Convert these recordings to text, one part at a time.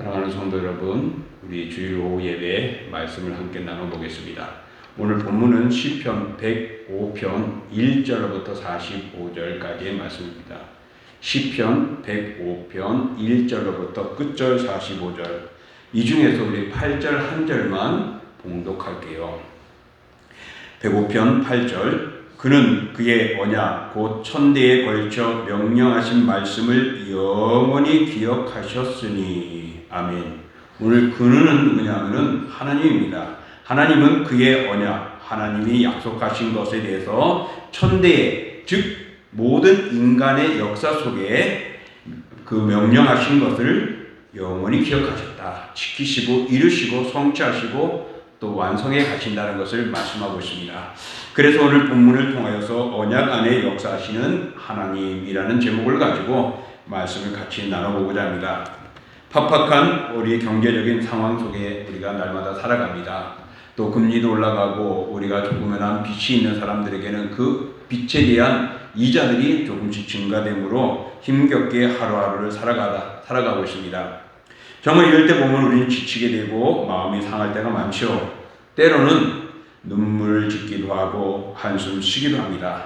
사랑하는 성도 여러분, 우리 주일 오후 예배 말씀을 함께 나눠보겠습니다. 오늘 본문은 시편 105편 1절부터 45절까지의 말씀입니다. 시편 105편 1절부터 끝절 45절 이 중에서 우리 8절 한 절만 봉독할게요. 105편 8절 그는 그의 언약 곧 천대에 걸쳐 명령하신 말씀을 영원히 기억하셨으니 아멘. 오늘 그는 누구냐면은 하나님입니다. 하나님은 그의 언약, 하나님이 약속하신 것에 대해서 천대에 즉 모든 인간의 역사 속에 그 명령하신 것을 영원히 기억하셨다. 지키시고 이루시고 성취하시고 또 완성해 가신다는 것을 말씀하고 있습니다. 그래서 오늘 본문을 통하여서 언약 안에 역사하시는 하나님이라는 제목을 가지고 말씀을 같이 나눠보고자 합니다. 팍팍한 우리의 경제적인 상황 속에 우리가 날마다 살아갑니다. 또 금리도 올라가고 우리가 조그만한 빚이 있는 사람들에게는 그 빚에 대한 이자들이 조금씩 증가되므로 힘겹게 하루하루를 살아가다 살아가고 있습니다. 정말 이럴 때 보면 우리는 지치게 되고 마음이 상할 때가 많죠. 때로는 눈물을 짓기도 하고 한숨 쉬기도 합니다.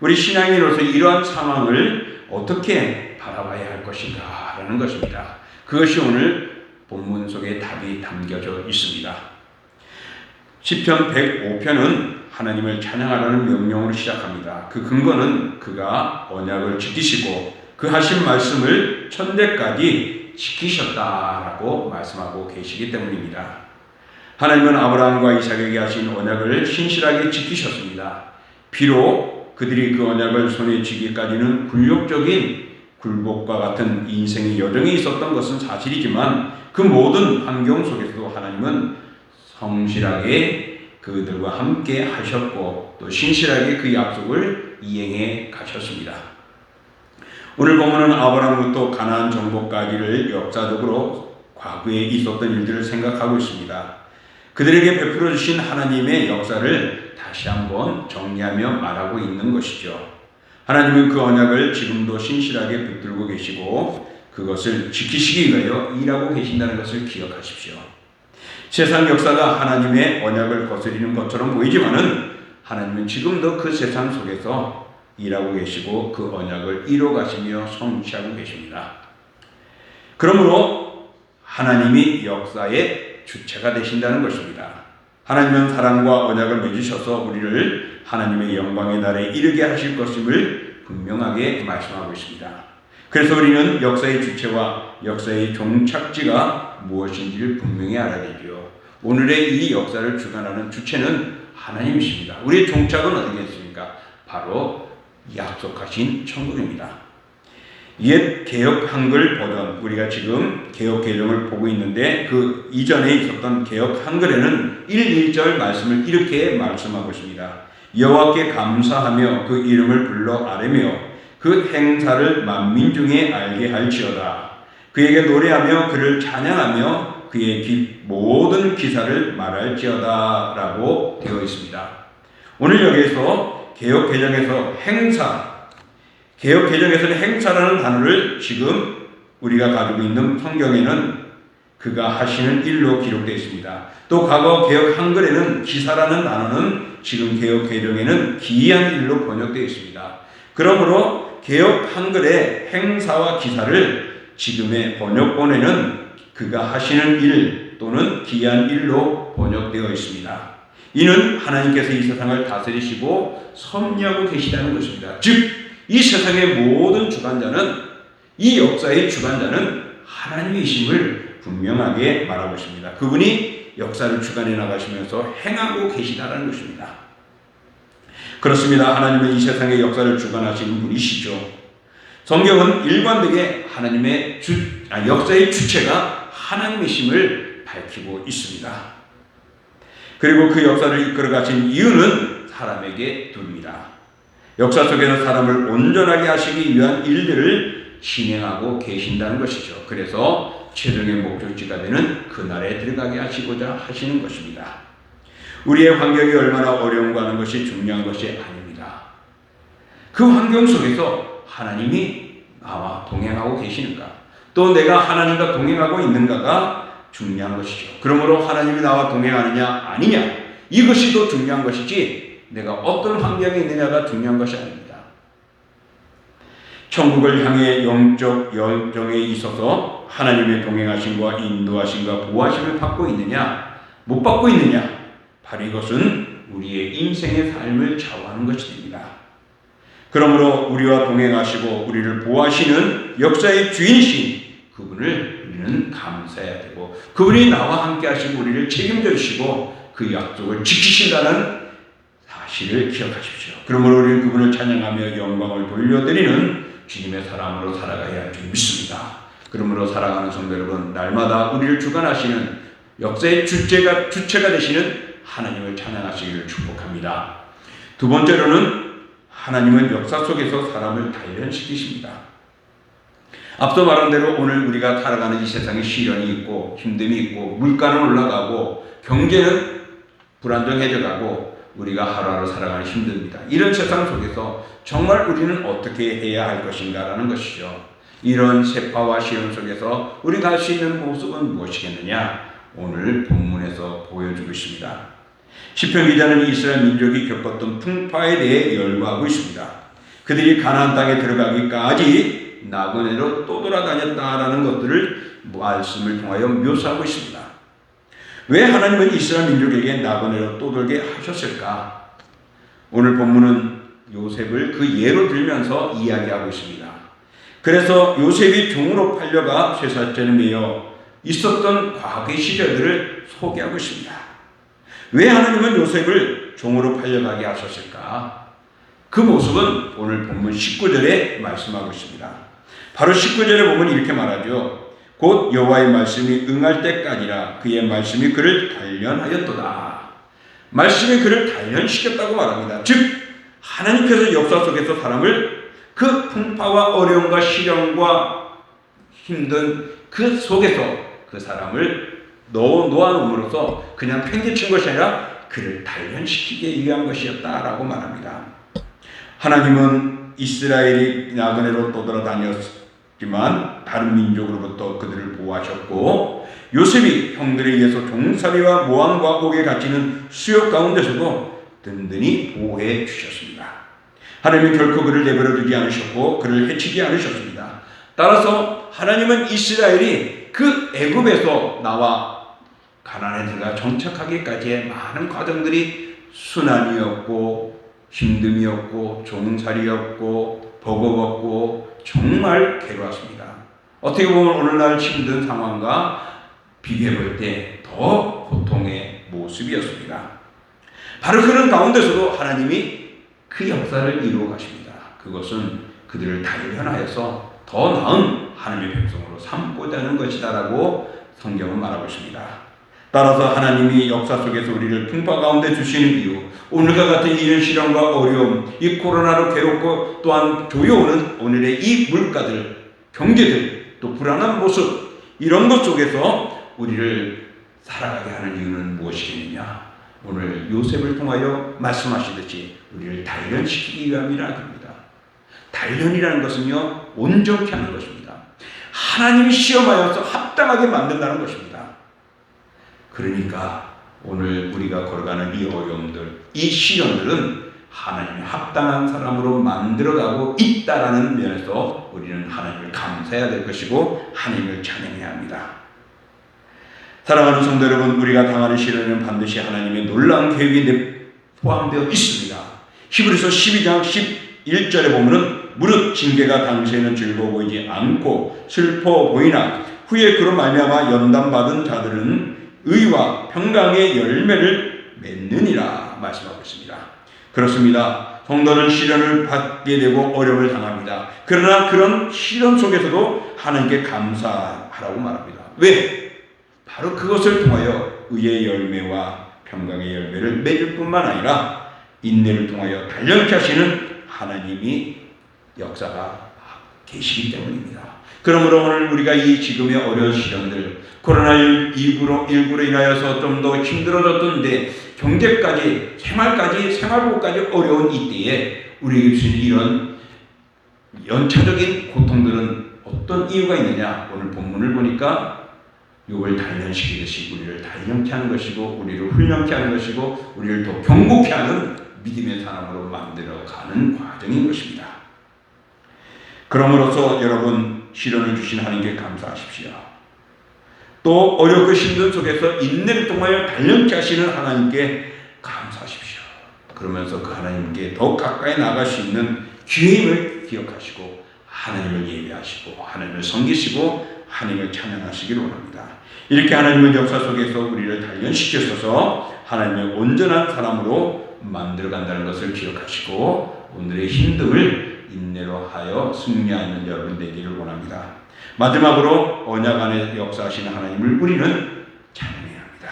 우리 신앙인으로서 이러한 상황을 어떻게 바라봐야 할 것인가 라는 것입니다. 그것이 오늘 본문 속에 답이 담겨져 있습니다. 시편 105편은 하나님을 찬양하라는 명령으로 시작합니다. 그 근거는 그가 언약을 지키시고 그 하신 말씀을 천대까지 지키셨다라고 말씀하고 계시기 때문입니다. 하나님은 아브라함과 이삭에게 하신 언약을 신실하게 지키셨습니다. 비록 그들이 그 언약을 손에 쥐기까지는 굴욕적인 굴복과 같은 인생의 여정이 있었던 것은 사실이지만 그 모든 환경 속에서도 하나님은 성실하게 그들과 함께 하셨고 또 신실하게 그 약속을 이행해 가셨습니다. 오늘 보면은 아브라함부터 가나안 정복까지를 역사적으로 과거에 있었던 일들을 생각하고 있습니다. 그들에게 베풀어 주신 하나님의 역사를 다시 한번 정리하며 말하고 있는 것이죠. 하나님은 그 언약을 지금도 신실하게 붙들고 계시고 그것을 지키시기 위하여 일하고 계신다는 것을 기억하십시오. 세상 역사가 하나님의 언약을 거스리는 것처럼 보이지만은 하나님은 지금도 그 세상 속에서 일하고 계시고 그 언약을 이뤄 가시며 성취하고 계십니다. 그러므로 하나님이 역사의 주체가 되신다는 것입니다. 하나님은 사랑과 언약을 맺으셔서 우리를 하나님의 영광의 날에 이르게 하실 것임을 분명하게 말씀하고 있습니다. 그래서 우리는 역사의 주체와 역사의 종착지가 무엇인지를 분명히 알아야 되죠. 오늘의 이 역사를 주관하는 주체는 하나님이십니다. 우리의 종착은 어디겠습니까? 바로 약속하신 천국입니다. 옛 개혁 한글 버전 우리가 지금 개혁 개정을 보고 있는데 그 이전에 있었던 개혁 한글에는 1, 1절 말씀을 이렇게 말씀하고 있습니다. 여호와께 감사하며 그 이름을 불러 아뢰며 그 행사를 만민 중에 알게 할지어다. 그에게 노래하며 그를 찬양하며 그의 기, 모든 기사를 말할지어다라고 되어 있습니다. 오늘 여기에서 개혁 개정에서 행사 개혁 개정에서는 행사라는 단어를 지금 우리가 가지고 있는 성경에는 그가 하시는 일로 기록되어 있습니다. 또 과거 개혁 한글에는 기사라는 단어는 지금 개혁 개정에는 기이한 일로 번역되어 있습니다. 그러므로 개혁 한글의 행사와 기사를 지금의 번역본에는 그가 하시는 일 또는 기이한 일로 번역되어 있습니다. 이는 하나님께서 이 세상을 다스리시고 섭리하고 계시다는 것입니다. 즉 이 세상의 모든 주관자는 이 역사의 주관자는 하나님이심을 분명하게 말하고 있습니다. 그분이 역사를 주관해 나가시면서 행하고 계시다는 것입니다. 그렇습니다. 하나님은 이 세상의 역사를 주관하시는 분이시죠. 성경은 일관되게 하나님의 주, 아, 역사의 주체가 하나님이심을 밝히고 있습니다. 그리고 그 역사를 이끌어 가신 이유는 사람에게 둡니다. 역사 속에서 사람을 온전하게 하시기 위한 일들을 진행하고 계신다는 것이죠. 그래서 최종의 목적지가 되는 그날에 들어가게 하시고자 하시는 것입니다. 우리의 환경이 얼마나 어려운가 하는 것이 중요한 것이 아닙니다. 그 환경 속에서 하나님이 나와 동행하고 계시는가? 또 내가 하나님과 동행하고 있는가가 중요한 것이죠. 그러므로 하나님이 나와 동행하느냐 아니냐 이것이 더 중요한 것이지 내가 어떤 환경에 있느냐가 중요한 것이 아닙니다. 천국을 향해 영적 열정에 있어서 하나님의 동행하심과 인도하심과 보호하심을 받고 있느냐 못 받고 있느냐 바로 이것은 우리의 인생의 삶을 좌우하는 것이 됩니다. 그러므로 우리와 동행하시고 우리를 보호하시는 역사의 주인이신 그분을 우리는 감사해야 되고 그분이 나와 함께 하시고 우리를 책임져 주시고 그 약속을 지키신다는 사실을 기억하십시오. 그러므로 우리는 그분을 찬양하며 영광을 돌려드리는 주님의 사랑으로 살아가야 할 줄 믿습니다. 그러므로 사랑하는 성도 여러분, 날마다 우리를 주관하시는 역사의 주체가 주체가 되시는 하나님을 찬양하시기를 축복합니다. 두 번째로는 하나님은 역사 속에서 사람을 단련시키십니다. 앞서 말한 대로 오늘 우리가 살아가는 이 세상에 시련이 있고 힘듦이 있고 물가는 올라가고 경제는 불안정해져 가고 우리가 하루하루 살아가기 힘듭니다. 이런 세상 속에서 정말 우리는 어떻게 해야 할 것인가라는 것이죠. 이런 세파와 시련 속에서 우리가 할 수 있는 모습은 무엇이겠느냐? 오늘 본문에서 보여주고 있습니다. 시편 기자는 이스라엘 민족이 겪었던 풍파에 대해 열거하고 있습니다. 그들이 가나안 땅에 들어가기까지 나그네로 또 돌아다녔다라는 것들을 말씀을 통하여 묘사하고 있습니다. 왜 하나님은 이스라엘 민족에게 나그네로 떠돌게 하셨을까? 오늘 본문은 요셉을 그 예로 들면서 이야기하고 있습니다. 그래서 요셉이 종으로 팔려가 쇠사죄를 매여 있었던 과거의 시절들을 소개하고 있습니다. 왜 하나님은 요셉을 종으로 팔려가게 하셨을까? 그 모습은 오늘 본문 19절에 말씀하고 있습니다. 바로 19절에 보면 이렇게 말하죠. 곧 여호와의 말씀이 응할 때까지라 그의 말씀이 그를 단련하였도다. 말씀이 그를 단련시켰다고 말합니다. 즉 하나님께서 역사 속에서 사람을 그 풍파와 어려움과 시련과 힘든 그 속에서 그 사람을 놓, 놓아놓음으로써 그냥 팽개친 것이 아니라 그를 단련시키기 위한 것이었다라고 말합니다. 하나님은 이스라엘이 나그네로 떠돌아다녔 지만 다른 민족으로부터 그들을 보호하셨고 요셉이 형들에 의해서 종살이와 모함과 옥에 갇히는 수욕 가운데서도 든든히 보호해 주셨습니다. 하나님은 결코 그를 내버려 두지 않으셨고 그를 해치지 않으셨습니다. 따라서 하나님은 이스라엘이 그 애굽에서 나와 가나안에 들어가 정착하기까지의 많은 과정들이 순환이었고 힘듦이었고 종살이였고 버거웠고 정말 괴로웠습니다. 어떻게 보면 오늘날 힘든 상황과 비교해 볼 때더 고통의 모습이었습니다. 바로 그런 가운데서도 하나님이 그 역사를 이루어 가십니다. 그것은 그들을 단련하여서 더 나은 하나님의 백성으로 삼고자 하는 것이다라고 성경은 말하고 있습니다. 따라서 하나님이 역사 속에서 우리를 풍파 가운데 주시는 이유, 오늘과 같은 이런 시련과 어려움, 이 코로나로 괴롭고 또한 조여오는 오늘의 이 물가들, 경제들, 또 불안한 모습, 이런 것 속에서 우리를 살아가게 하는 이유는 무엇이겠느냐? 오늘 요셉을 통하여 말씀하시듯이 우리를 단련시키기 위함이라 그럽니다. 단련이라는 것은요, 온전케 하는 것입니다. 하나님이 시험하여서 합당하게 만든다는 것입니다. 그러니까 오늘 우리가 걸어가는 이 어려움들, 이 시련들은 하나님이 합당한 사람으로 만들어가고 있다라는 면에서 우리는 하나님을 감사해야 될 것이고 하나님을 찬양해야 합니다. 사랑하는 성도 여러분, 우리가 당하는 시련은 반드시 하나님의 놀라운 계획이 포함되어 있습니다. 히브리서 12장 11절에 보면은 무릇 징계가 당시에는 즐거워 보이지 않고 슬퍼 보이나 후에 그로 말미암아 연단 받은 자들은 의와 평강의 열매를 맺느니라 말씀하고 있습니다. 그렇습니다. 성도는 시련을 받게 되고 어려움을 당합니다. 그러나 그런 시련 속에서도 하나님께 감사하라고 말합니다. 왜? 바로 그것을 통하여 의의 열매와 평강의 열매를 맺을 뿐만 아니라 인내를 통하여 단련케 하시는 하나님이 역사가 계시기 때문입니다. 그러므로 오늘 우리가 이 지금의 어려운 시련들, 코로나19로 19로 인하여서 좀 더 힘들어졌던데 경제까지 생활까지 생활고까지 어려운 이때에 우리에게 주신 이런 연차적인 고통들은 어떤 이유가 있느냐? 오늘 본문을 보니까 욕을 단련시키듯이 우리를 단련케 하는 것이고 우리를 훈련케 하는 것이고 우리를 더 경고케 하는 믿음의 사람으로 만들어가는 과정인 것입니다. 그러므로서 여러분 시련을 주신 하나님께 감사하십시오. 또 어렵고 힘든 속에서 인내를 통하여 단련케 하시는 하나님께 감사하십시오. 그러면서 그 하나님께 더 가까이 나갈 수 있는 기회임을 기억하시고 하나님을 예배하시고 하나님을 섬기시고 하나님을 찬양하시기를 원합니다. 이렇게 하나님의 역사 속에서 우리를 단련시켜서 하나님의 온전한 사람으로 만들어간다는 것을 기억하시고 오늘의 힘듦을 인내로 하여 승리하는 여러분 되기를 원합니다. 마지막으로 언약 안에 역사하시는 하나님을 우리는 찬양해야 합니다.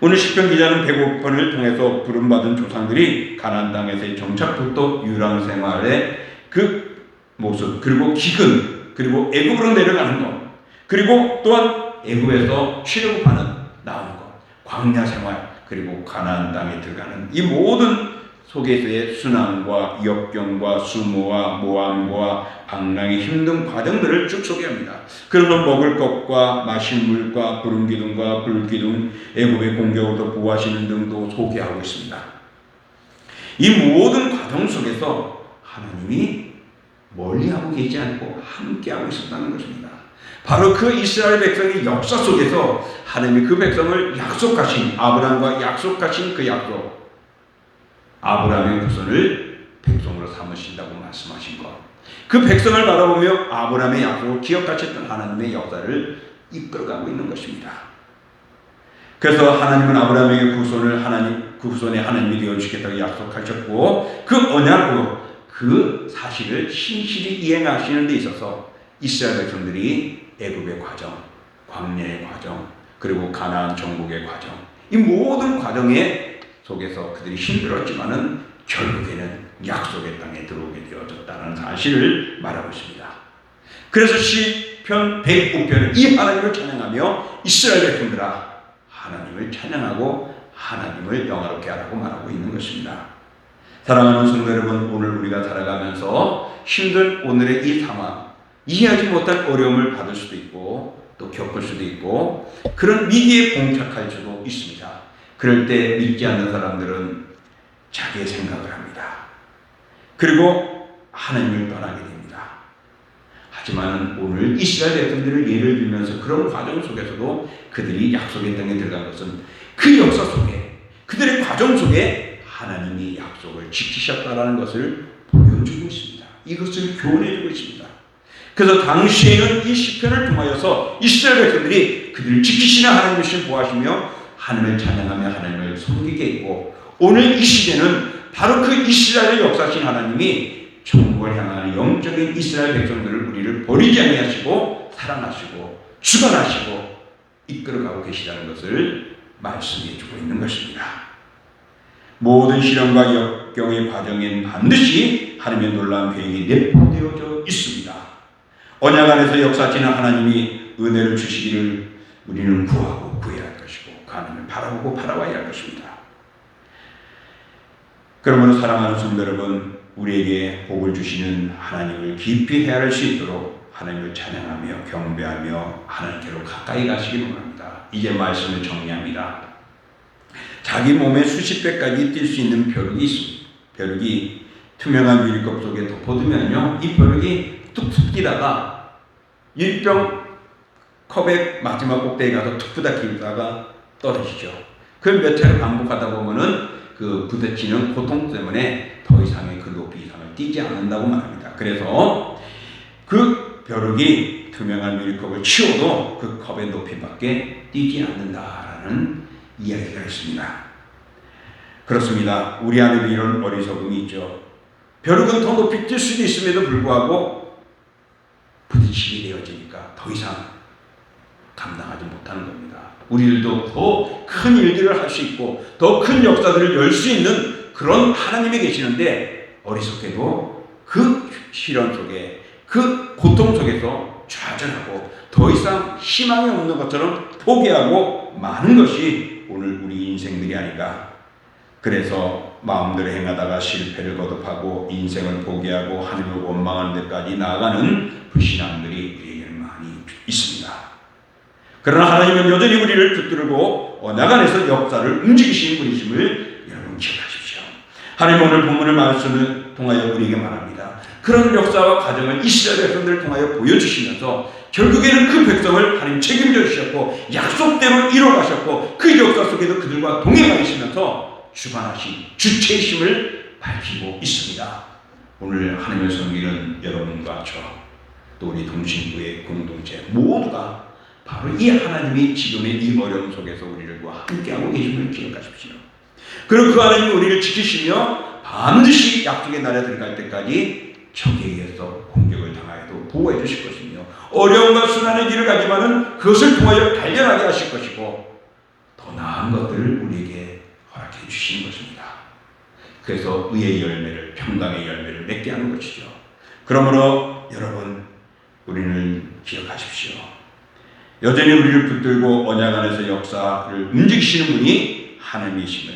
오늘 시편 기자는 배고픔을 통해서 부름받은 조상들이 가나안 땅에서의 정착부터 유랑 생활의 그 모습 그리고 기근 그리고 애굽으로 내려가는 것 그리고 또한 애굽에서 취급하는 나오는 것 광야 생활 그리고 가나안 땅에 들어가는 이 모든 속에서의 순환과 역경과 수모와 모함과 방랑의 힘든 과정들을 쭉 소개합니다. 그러면 먹을 것과 마실 물과 구름 기둥과 불 기둥, 애굽의 공격으로 보호하시는 등도 소개하고 있습니다. 이 모든 과정 속에서 하나님이 멀리하고 계지 않고 함께하고 있었다는 것입니다. 바로 그 이스라엘 백성의 역사 속에서 하나님이 그 백성을 약속하신 아브라함과 약속하신 그 약속 아브라함의 후손을 백성으로 삼으신다고 말씀하신 것. 그 백성을 바라보며 아브라함의 약속을 기억하셨던 하나님의 역사를 이끌어가고 있는 것입니다. 그래서 하나님은 아브라함에게 후손을 하나님 그 후손에 하나님이 되어 주겠다고 약속하셨고 그 언약으로 그 사실을 신실히 이행하시는 데 있어서 이스라엘 백성들이 애굽의 과정, 광야의 과정, 그리고 가나안 정복의 과정 이 모든 과정에 속에서 그들이 힘들었지만은 결국에는 약속의 땅에 들어오게 되어졌다는 사실을 말하고 있습니다. 그래서 시편 105편은 이 하나님을 찬양하며 이스라엘 백성들아 하나님을 찬양하고 하나님을 영화롭게 하라고 말하고 있는 것입니다. 사랑하는 성도 여러분, 오늘 우리가 살아가면서 힘든 오늘의 이 상황, 이해하지 못한 어려움을 받을 수도 있고 또 겪을 수도 있고 그런 위기에 봉착할 수도 있습니다. 그럴 때 믿지 않는 사람들은 자기의 생각을 합니다. 그리고 하나님을 떠나게 됩니다. 하지만 오늘 이스라엘 백성들을 예를 들면서 그런 과정 속에서도 그들이 약속의 땅에 들어간 것은 그 역사 속에 그들의 과정 속에 하나님이 약속을 지키셨다라는 것을 보여주고 있습니다. 이것을 교훈해주고 있습니다. 그래서 당시에는 이 시편을 통하여서 이스라엘 백성들이 그들을 지키시는 하나님이신 보하시며 하나님을 찬양하며 하나님을 섬기게 했고 오늘 이 시대는 바로 그 이스라엘의 역사신 하나님이 천국을 향하는 영적인 이스라엘 백성들을 우리를 버리지 아니하시고 사랑하시고 주관하시고 이끌어가고 계시다는 것을 말씀해 주고 있는 것입니다. 모든 시련과 역경의 과정엔 반드시 하나님의 놀라운 계획이 내포되어져 있습니다. 언약 안에서 역사하시는 하나님이 은혜를 주시기를 우리는 구하고 구해야 할그 하나님을 바라보고 바라봐야 할 것입니다. 그러므로 사랑하는 성도 여러분, 우리에게 복을 주시는 하나님을 깊이 헤아릴 수 있도록 하나님을 찬양하며 경배하며 하나님께로 가까이 가시기 원합니다. 이제 말씀을 정리합니다. 자기 몸에 수십 배까지 뛸 수 있는 벼룩이 있습니다. 벼룩이 투명한 유리컵 속에 덮어두면요, 이 벼룩이 툭툭 뛰다가 일병 컵의 마지막 꼭대기 가서 툭 부닥치다가 떨어지죠. 그걸 몇 차례 반복하다 보면은 그 부딪히는 고통 때문에 더 이상의 그 높이 이상을 뛰지 않는다고 말합니다. 그래서 그 벼룩이 투명한 유리컵을 치워도 그 컵의 높이밖에 뛰지 않는다라는 이야기가 있습니다. 그렇습니다. 우리 안에도 이런 어리석음이 있죠. 벼룩은 더 높이 뛸 수도 있음에도 불구하고 부딪히게 되어지니까 더 이상 감당하지 못하는 겁니다. 우리들도 더 큰 일들을 할 수 있고 더 큰 역사들을 열 수 있는 그런 하나님이 계시는데 어리석게도 그 시련 속에 그 고통 속에서 좌절하고 더 이상 희망이 없는 것처럼 포기하고 많은 것이 오늘 우리 인생들이 아닌가. 그래서 마음대로 행하다가 실패를 거듭하고 인생을 포기하고 하늘을 원망하는 데까지 나아가는 불신앙들이 우리에게는 많이 있습니다. 그러나 하나님은 여전히 우리를 붙들고 언약 안에서 역사를 움직이시는 분이심을 여러분 기억하십시오. 하나님 오늘 본문을 말씀을 통하여 우리에게 말합니다. 그런 역사와 과정을 이스라엘 백성들을 통하여 보여주시면서 결국에는 그 백성을 하나님 책임져 주셨고 약속대로 이뤄가셨고 그 역사 속에도 그들과 동행하시면서 주관하신 주체심을 밝히고 있습니다. 오늘 하나님의 성기는 여러분과 저 또 우리 동신부의 공동체 모두가 바로 이 하나님이 지금의 이 어려움 속에서 우리들과 함께하고 계심을 기억하십시오. 그리고 그 하나님이 우리를 지키시며 반드시 약속의 날에 들어갈 때까지 적에 의해서 공격을 당하여도 보호해 주실 것이며 어려움과 순환의 길을 가지만은 그것을 통하여 단련하게 하실 것이고 더 나은 것들을 우리에게 허락해 주시는 것입니다. 그래서 의의 열매를 평강의 열매를 맺게 하는 것이죠. 그러므로 여러분 우리는 기억하십시오. 여전히 우리를 붙들고 언약 안에서 역사를 움직이시는 분이 하나님이심을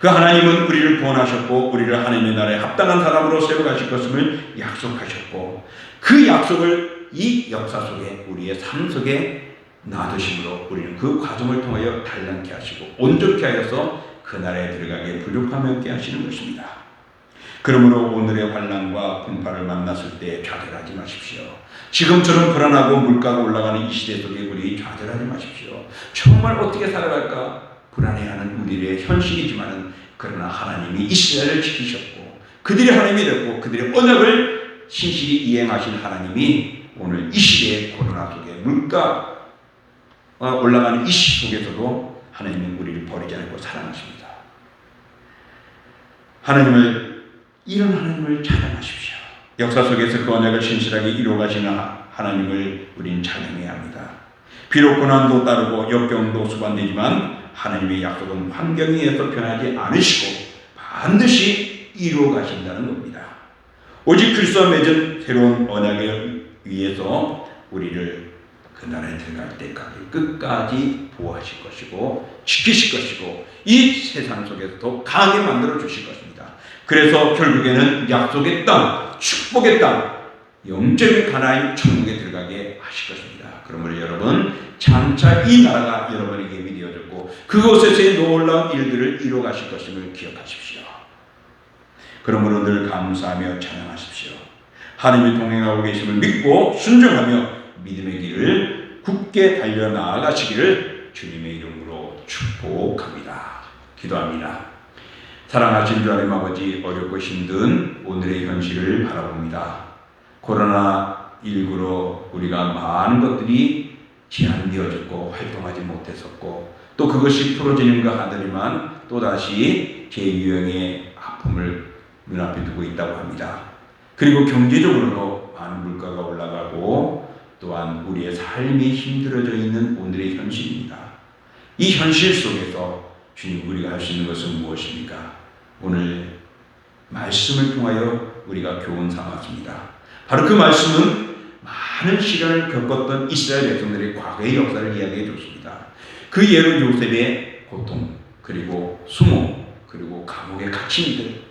그 하나님은 우리를 구원하셨고 우리를 하나님의 나라에 합당한 사람으로 세워가실 것임을 약속하셨고 그 약속을 이 역사 속에 우리의 삶 속에 놔두심으로 우리는 그 과정을 통하여 단련케 하시고 온전케 하여서 그 나라에 들어가게 부족함이 없게 하시는 것입니다. 그러므로 오늘의 환란과 분파를 만났을 때 좌절하지 마십시오. 지금처럼 불안하고 물가가 올라가는 이 시대 속에 우리 좌절하지 마십시오. 정말 어떻게 살아갈까 불안해하는 우리의 현실이지만은 그러나 하나님이 이스라엘을 지키셨고 그들이 하나님이 됐고 그들의 언약을 신실히 이행하신 하나님이 오늘 이 시대의 코로나 속에 물가가 올라가는 이 시 속에서도 하나님은 우리를 버리지 않고 사랑하십니다. 하나님을 이런 하나님을 찬양하십시오. 역사 속에서 그 언약을 신실하게 이루어가시는 하나님을 우리는 찬양해야 합니다. 비록 고난도 따르고 역경도 수반되지만 하나님의 약속은 환경에 의해서 변하지 않으시고 반드시 이루어 가신다는 겁니다. 오직 그리스도와 맺은 새로운 언약에 의해서 우리를 그 나라에 들어갈 때까지 끝까지 보호하실 것이고 지키실 것이고 이 세상 속에서 더 강하게 만들어 주실 것입니다. 그래서 결국에는 약속의 땅, 축복의 땅, 영적인 가나안 천국에 들어가게 하실 것입니다. 그러므로 여러분 장차 이 나라가 여러분에게 미되어졌고 그곳에서의 놀라운 일들을 이루어 가실 것임을 기억하십시오. 그러므로 늘 감사하며 찬양하십시오. 하나님이 동행하고 계심을 믿고 순종하며 믿음의 길을 굳게 달려 나아가시기를 주님의 이름으로 축복합니다. 기도합니다. 사랑하신 주 하나님 아버지 어렵고 힘든 오늘의 현실을 바라봅니다. 코로나19로 우리가 많은 것들이 제한되어졌고 활동하지 못했었고 또 그것이 풀어지는가 하더니만 또다시 재유행의 아픔을 눈앞에 두고 있다고 합니다. 그리고 경제적으로도 많은 물가가 올라가고 또한 우리의 삶이 힘들어져 있는 오늘의 현실입니다. 이 현실 속에서 주님 우리가 할 수 있는 것은 무엇입니까? 오늘 말씀을 통하여 우리가 교훈 삼았습니다. 바로 그 말씀은 많은 시련을 겪었던 이스라엘 백성들의 과거의 역사를 이야기해 줬습니다. 그 예로 요셉의 고통, 그리고 수모, 그리고 감옥에 갇힌 이들,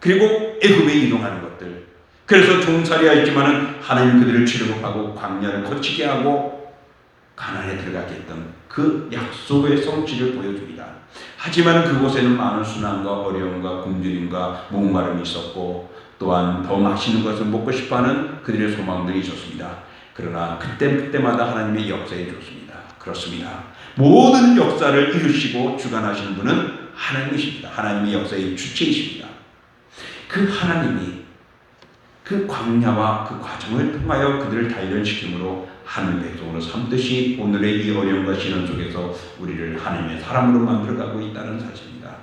그리고 애굽에 이동하는 것들. 그래서 종살이하였지만은 하나님 그들을 출애굽하고 광야를 거치게 하고 가난에 들어가게 했던 그 약속의 성취를 보여줍니다. 하지만 그곳에는 많은 순환과 어려움과 굶주림과 목마름이 있었고 또한 더 맛있는 것을 먹고 싶어하는 그들의 소망들이 있었습니다. 그러나 그때 그때마다 하나님의 역사에 좋습니다. 그렇습니다. 모든 역사를 이루시고 주관하시는 분은 하나님이십니다. 하나님의 역사의 주체이십니다. 그 하나님이 그 광야와 그 과정을 통하여 그들을 단련시키므로 하늘 백성으로 삼듯이 오늘의 이 어려움과 시련 속에서 우리를 하나님의 사람으로 만들어가고 있다는 사실입니다.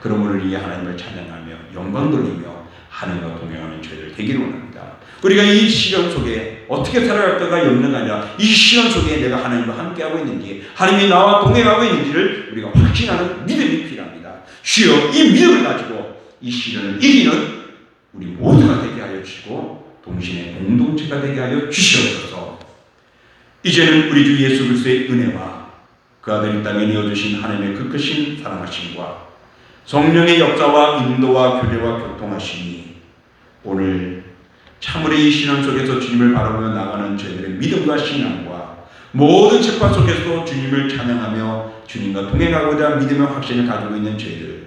그러므로 이 하나님을 찬양하며 영광 돌리며 하나님과 동행하는 저희들 되기를 원합니다. 우리가 이 시련 속에 어떻게 살아갈까가 염려가 아니라 이 시련 속에 내가 하나님과 함께하고 있는지 하나님이 나와 동행하고 있는지를 우리가 확신하는 믿음이 필요합니다. 주여 이 믿음을 가지고 이 시련을 이기는 우리 모두가 되게 하여 주시고 동신의 공동체가 되게 하여 주시옵소서. 이제는 우리 주 예수 그리스도의 은혜와 그 아들 이 땅에 내어주신 하나님의 그 크신 사랑하심과 성령의 역사와 인도와 교제와 교통하시니 오늘 참으로 이 신앙 속에서 주님을 바라보며 나가는 저희들의 믿음과 신앙과 모든 책파 속에서 주님을 찬양하며 주님과 동행하고자 믿음의 확신을 가지고 있는 저희들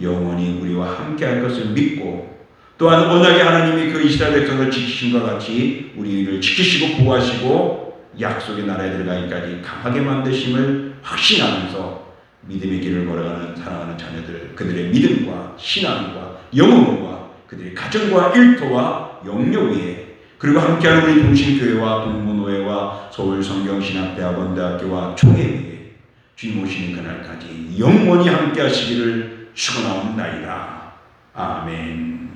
영원히 우리와 함께할 것을 믿고 또한 언약의 하나님이 그 이스라엘 백성을 지키신 것 같이 우리를 지키시고 보호하시고 약속의 나라에 들어가기까지 강하게 만드심을 확신하면서 믿음의 길을 걸어가는 사랑하는 자녀들 그들의 믿음과 신앙과 영혼과 그들의 가정과 일터와 영역 위에 그리고 함께하는 우리 동신교회와 동문호회와 서울성경신학대학원대학교와 총회 위에 주님 오시는 그날까지 영원히 함께하시기를 축원하옵나이다. 아멘.